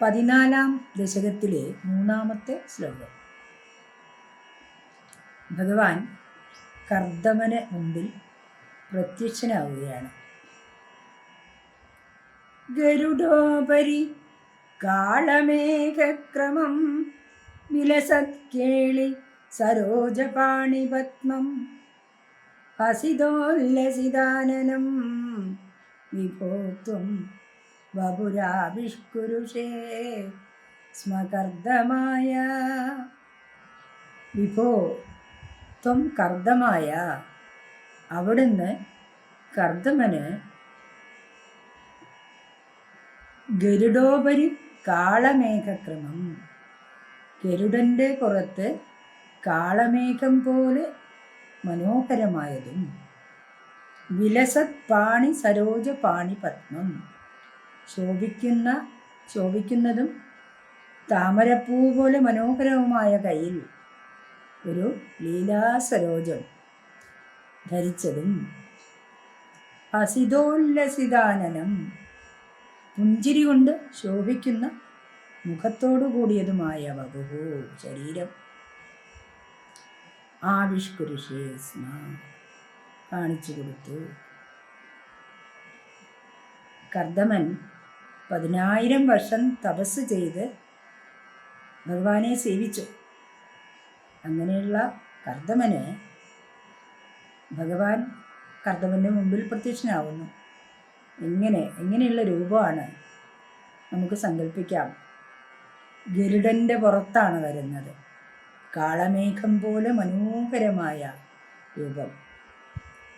പതിനാലാം ദശകത്തിലെ മൂന്നാമത്തെ ശ്ലോകം. ഭഗവാൻ കർദ്ദമന് മുമ്പിൽ പ്രത്യക്ഷനാവുകയാണ്. ഗരുഡോപരി കാളമേഘക്രമം വിലസത്കേളി സരോജപാണിപത്മം ഹസിതോല്ലസിതാനനം വിഭോത്വം വപുരാവിഷ്കുരുഷേ സ്മകർദ്ദമായ വിഭോ ത്വം കർദ്ദമായ അവിടുന്ന് കർദ്ദമന് ഗരുഡോപരി കാളമേഘക്രമം. ഗരുഡന്റെ പുറത്ത് കാളമേഘം പോലെ മനോഹരമായതും. വിലസത് പാണി സരോജ പാണി പത്മം. ശോഭിക്കുന്ന ശോഭിക്കുന്നതും താമരപ്പൂ പോലെ മനോഹരവുമായ കയ്യിൽ ഒരു ലീലാസരോജം ധരിച്ചതും ഹസിതോല്ലസിതാനനം പുഞ്ചിരി കൊണ്ട് ശോഭിക്കുന്ന മുഖത്തോടു കൂടിയതുമായ വധുവോ ശരീരം. ആവിഷ്കുരുഷേ സ്മ കാണിച്ചു കൊടുത്തു. കർദമൻ പതിനായിരം വർഷം തപസ് ചെയ്ത് ഭഗവാനെ സേവിച്ചു. അങ്ങനെയുള്ള കർദ്ദമനെ ഭഗവാൻ കർദ്ദമന്റെ മുമ്പിൽ പ്രത്യക്ഷനാവുന്നു. എങ്ങനെ? എങ്ങനെയുള്ള രൂപമാണ്? നമുക്ക് സങ്കല്പിക്കാം ഗരുഡന്റെ പുറത്താണ് വരുന്നത്. കാളമേഘം പോലെ മനോഹരമായ രൂപം.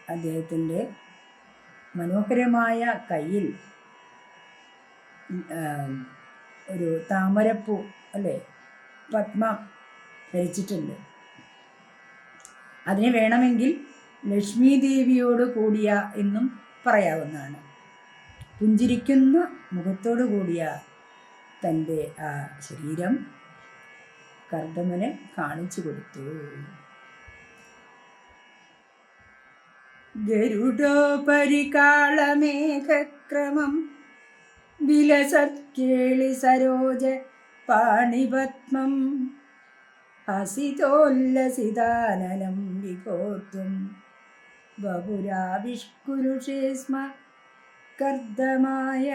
അദ്ദേഹത്തിന്റെ മനോഹരമായ കയ്യിൽ ഒരു താമരപ്പൂ അല്ലേ? പത്മ ധരിച്ചിട്ടുണ്ട്. അതിന് വേണമെങ്കിൽ ലക്ഷ്മി ദേവിയോട് കൂടിയ എന്നും പറയാവുന്നതാണ്. പുഞ്ചിരിക്കുന്ന മുഖത്തോടു കൂടിയ തന്റെ ആ ശരീരം കർദമനെ കാണിച്ചു കൊടുത്തു. ഗരുഡോപരികാളമേഘക്രമം വിലസത്കേളി സരോജ പാണിപത്മം ഹസിതോല്ലസിതാനനം വിഭോത്വം ബഹുരാവിഷ്കുരുഷേ സ്മ കർദ്ദമായ